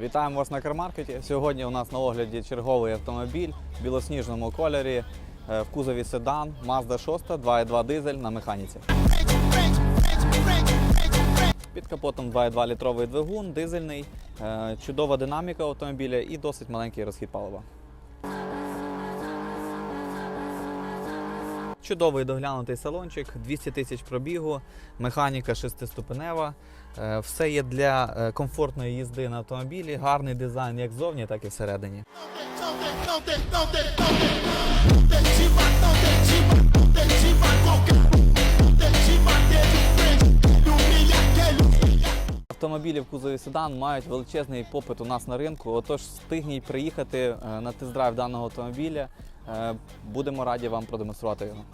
Вітаємо вас на кармаркеті. Сьогодні у нас на огляді черговий автомобіль в білосніжному кольорі е, в кузові седан Mazda 6 2.2 дизель на механіці. Під капотом 2.2 літровий двигун, дизельний, е, чудова динаміка автомобіля і досить маленький розхід палива. Чудовий доглянутий салончик, 200 тисяч пробігу, механіка шестиступенева. Е, Все є для е, комфортної їзди на автомобілі, гарний дизайн як ззовні, так і всередині. Автомобілі в кузові седан мають величезний попит у нас на ринку. Отож, встигніть приїхати е, на тест-драйв даного автомобіля. Е, Будемо раді вам продемонструвати його.